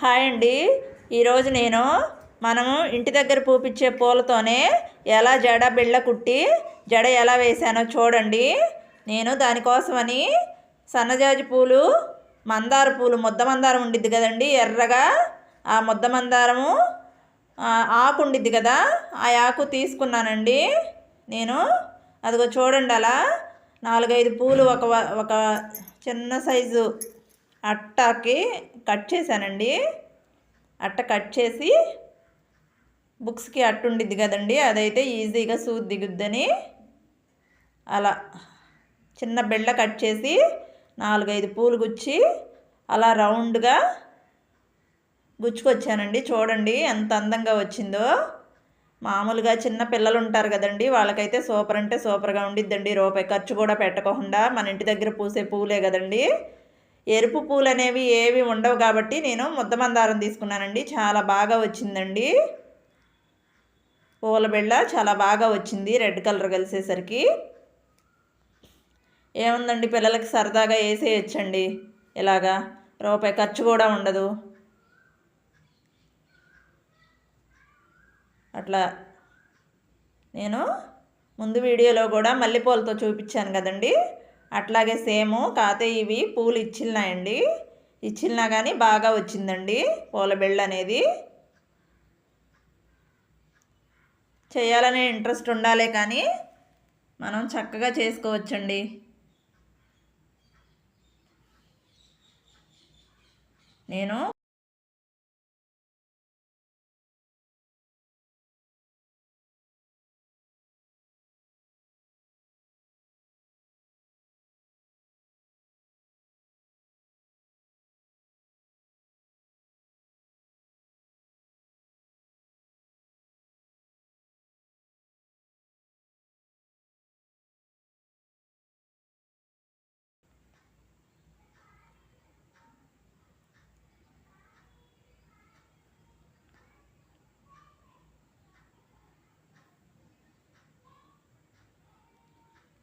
Hi అండి. ఈరోజు నేను మనము ఇంటి దగ్గర పూపించే పూలతోనే ఎలా జడ బిళ్ళ కుట్టి జడ ఎలా వేసానో చూడండి. నేను దానికోసమని సన్నజాజి పూలు మందార పూలు ముద్ద మందారం ఉండిద్ది కదండి ఎర్రగా. ఆ ముద్ద మందారము ఆకు ఉండిద్ది కదా ఆ ఆకు తీసుకున్నానండి. నేను అదిగో చూడండి అలా నాలుగైదు పూలు ఒక ఒక చిన్న సైజు అట్టకి కట్ చేశానండి. అట్ట కట్ చేసి బుక్స్కి అట్టు ఉండిద్ది కదండి అదైతే ఈజీగా సూది దిగుద్దని. అలా చిన్న బిళ్ళ కట్ చేసి నాలుగైదు పూలు గుచ్చి అలా రౌండ్గా గుచ్చుకొచ్చానండి. చూడండి ఎంత అందంగా వచ్చిందో. మామూలుగా చిన్న పిల్లలు ఉంటారు కదండి వాళ్ళకైతే సూపర్ అంటే సూపర్గా ఉండిద్దండి. రూపాయి ఖర్చు కూడా పెట్టకుండా మన ఇంటి దగ్గర పూసే పూలే కదండి. ఎరుపు పూలు అనేవి ఏవి ఉండవు కాబట్టి నేను ముద్ద మందారం తీసుకున్నానండి. చాలా బాగా వచ్చిందండి. పూల బిళ్ళ చాలా బాగా వచ్చింది రెడ్ కలర్ కలిసేసరికి. ఏముందండి? పిల్లలకి సరదాగా వేసేయచ్చండి. ఇలాగా రూపాయి ఖర్చు కూడా ఉండదు. అట్లా నేను ముందు వీడియోలో కూడా మల్లెపూలతో చూపించాను కదండి. అట్లాగే సేమ్ కాతే ఇవి పూలు ఇచ్చినాయండి ఇచ్చినా కానీ బాగా వచ్చిందండి పూల బిళ్ళ అనేది. చేయాలనే ఇంట్రెస్ట్ ఉండాలే కానీ మనం చక్కగా చేసుకోవచ్చండి. నేను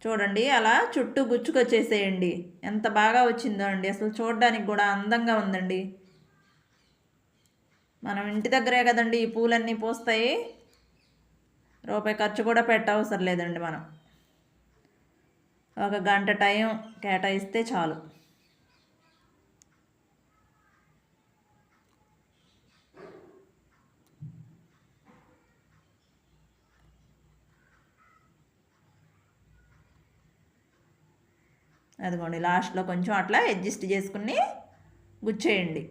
చూడండి అలా చుట్టూ గుచ్చుకొచ్చేసేయండి ఎంత బాగా వచ్చిందో అండి. అసలు చూడడానికి కూడా అందంగా ఉందండి. మనం ఇంటి దగ్గరే కదండి ఈ పూలన్నీ పూస్తాయి. రూపాయి ఖర్చు కూడా పెట్టవసరం లేదండి మనం. ఒక గంట టైం కేటాయిస్తే చాలు. అదిగోండి లాస్ట్లో కొంచెం అట్లా అడ్జస్ట్ చేసుకుని గుచ్చేయండి.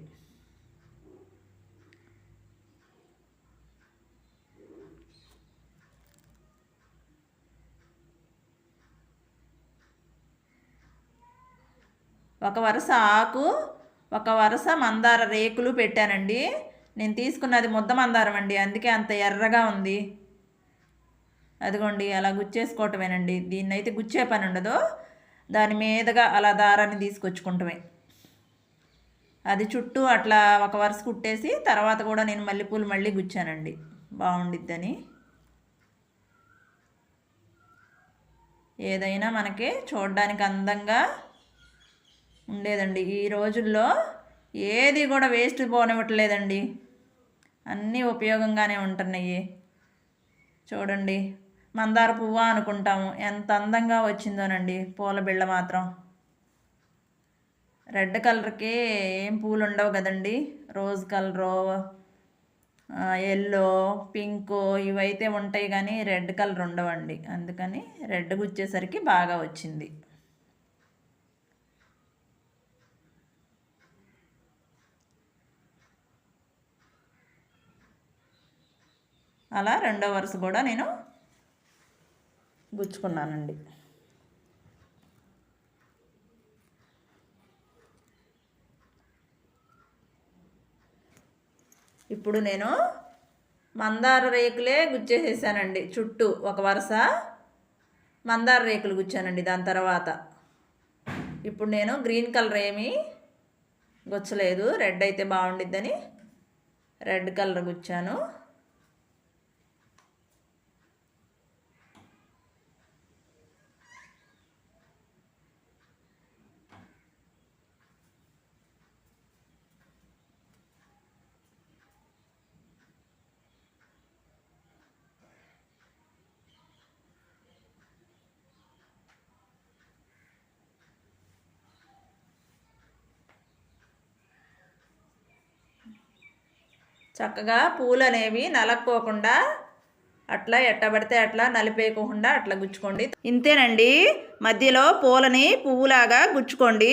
ఒక వరుస ఆకు ఒక వరుస మందార రేకులు పెట్టానండి. నేను తీసుకున్నది ముద్ద మందారం అండి అందుకే అంత ఎర్రగా ఉంది. అదిగోండి అలా గుచ్చేసుకోవటమేనండి. దీన్ని అయితే గుచ్చే పని ఉండదు. దాని మీదగా అలా దారాన్ని తీసుకొచ్చుకుంటమే. అది చుట్టూ అట్లా ఒక వరుస కుట్టేసి తర్వాత కూడా నేను మల్లెపూలు మళ్ళీ గుచ్చానండి. బాగుండిద్దని. ఏదైనా మనకి చూడడానికి అందంగా ఉండేదండి. ఈ రోజుల్లో ఏది కూడా వేస్ట్ పోనివ్వట్లేదండి. అన్నీ ఉపయోగంగానే ఉంటున్నాయి. చూడండి. మందార పువ్వు అనుకుంటాము. ఎంత అందంగా వచ్చిందోనండి. పూల బిళ్ళ మాత్రం. రెడ్ కలర్కి ఏం పూలు ఉండవు కదండి. రోజ్ కలరు ఎల్లో పింక్ ఇవైతే ఉంటాయి కానీ రెడ్ కలర్ ఉండవండి. అందుకని రెడ్ గుచ్చేసరికి బాగా వచ్చింది. అలా రెండో వరుస కూడా నేను గుచ్చుకున్నానండి. ఇప్పుడు నేను మందార రేకులే గుచ్చేసేసానండి చుట్టూ ఒక వరుస మందార రేకులు గుచ్చానండి దాని తర్వాత. ఇప్పుడు నేను గ్రీన్ కలర్ ఏమీ గుచ్చలేదు రెడ్ అయితే బాగుండిద్దని రెడ్ కలర్ గుచ్చాను. చక్కగా పూలు అనేవి నలక్కోకుండా అట్లా ఎట్టబడితే అట్లా నలిపేయకుండా అట్లా గుచ్చుకోండి. ఇంతేనండి. మధ్యలో పూలని పువ్వులాగా గుచ్చుకోండి.